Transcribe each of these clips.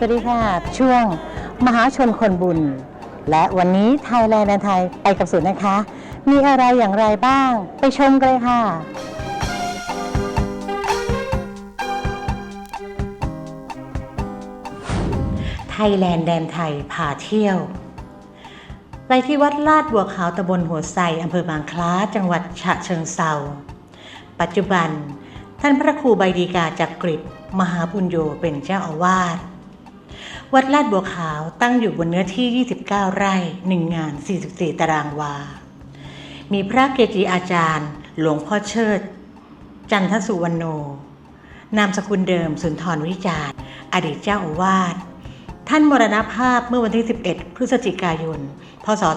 สวัสดีค่ะ ช่วงมหาชนคนบุญ และวันนี้ไทยแลนด์ไทยไปกับสุดนะคะ มีอะไรอย่างไรบ้าง ไปชมกันเลยค่ะ ไทยแลนด์แดนไทยพาเที่ยว ไปที่วัดลาดบัวขาวตำบลหัวไซอำเภอบางคล้าจังหวัดฉะเชิงเซาปัจจุบัน ท่านพระครูใบดีกาจักกริดมหาปุญโญเป็นเจ้าอาวาส วัดลาดบัวขาวตั้งอยู่บนเนื้อที่ 29 ไร่ 1 งาน 44 ตารางวา มีพระเกจิอาจารย์ หลวงพ่อเชิด จันทสุวรรณโน นามสกุลเดิมสุนทรวิจารณ์ อดีตเจ้าอาวาส ท่านมรณภาพเมื่อวันที่ 11 พฤศจิกายน พศ 2500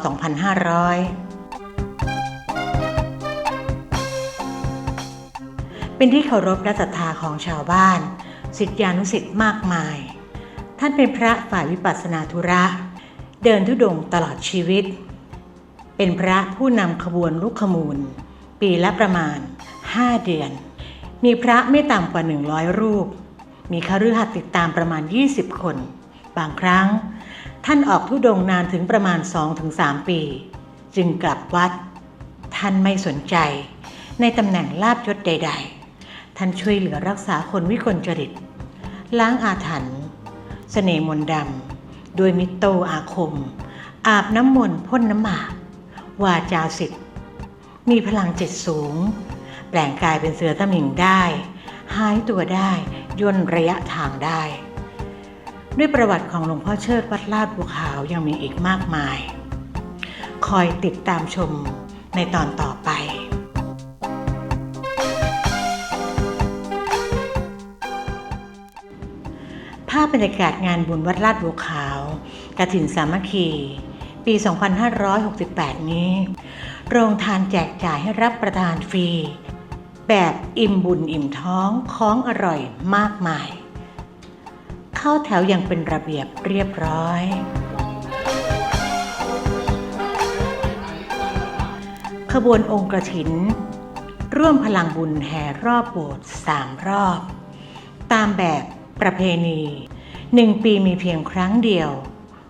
เป็นที่เคารพและศรัทธาของชาวบ้านศิษยานุศิษย์มากมาย ท่านเป็นพระฝ่ายวิปัสสนาธุระ เดินทุดงตลอดชีวิต เป็นพระผู้นำขบวนลูกขมูล ปีละประมาณ 5 เดือน มีพระไม่ต่ำกว่า 100 รูป มีคฤหัสถ์ติดตามประมาณ 20 คน บางครั้ง ท่านออกทุดงนานถึงประมาณ 2-3 ปี จึงกลับวัด ท่านไม่สนใจ ในตำแหน่งลาบยศใด ๆ ท่านช่วยเหลือรักษาคนวิกลจริตล้างอาถรรพ์ เสน่ห์มนดำด้วยมิตโตอาคม อาบน้ำมนต์พ่นน้ำหมากวาจาสิทธิ์มีพลังจิตสูง แปลงกายเป็นเสือตะหมิงได้ หายตัวได้ย่นระยะทางได้ ด้วยประวัติของหลวงพ่อเชิดวัดลาดบัวขาวยังมีอีกมากมาย คอยติดตามชมในตอนต่อไปาพบรรยากาศงานบุญวัดลาดบัวขาวกระถินสามัคคี ปี 2568 นี้ โรงทานแจกจ่ายให้รับประทานฟรี แบบอิ่มบุญอิ่มท้องของอร่อยมากมาย เข้าแถวอย่างเป็นระเบียบเรียบร้อย ขบวนองค์กระถิน ร่วมพลังบุญแห่รอบโบสถ์สามรอบ ตามแบบ ประเพณีหนึ่งปีมีเพียงครั้งเดียว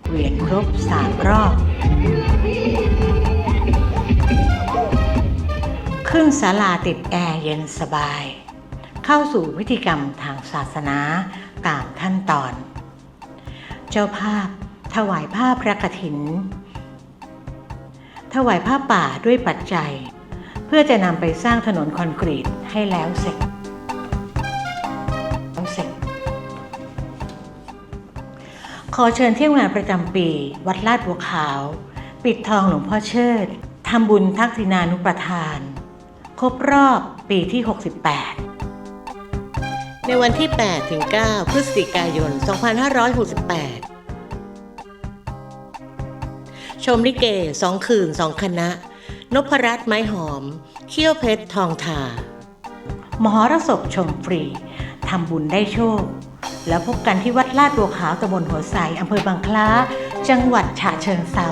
เวียนครบสามรอบ ขึ้นศาลาติดแอร์เย็นสบาย เข้าสู่พิธีกรรมทางศาสนาตามขั้นตอน เจ้าภาพถวายผ้าพระกฐิน ถวายผ้าป่าด้วยปัจจัย เพื่อจะนำไปสร้างถนนคอนกรีตให้แล้วเสร็จ ขอเชิญเที่ยวงานประจำปี วัดลาดบัวขาว ปิดทองหลวงพ่อเชิดทำบุญทักษินานุประทาน ครบรอบปีที่ 68 ในวันที่ 8 ถึง 9 พฤศจิกายน 2568 ชมลิเกสองคืนสองคณะ นพรัตน์ไม้หอม เขี้ยวเพชรทองทามหรสพชมฟรี ทำบุญได้โชค แล้วพบกันที่วัดลาดบัวขาวตำบลหัวไสอำเภอบางคล้า จังหวัดฉะเชิงเซา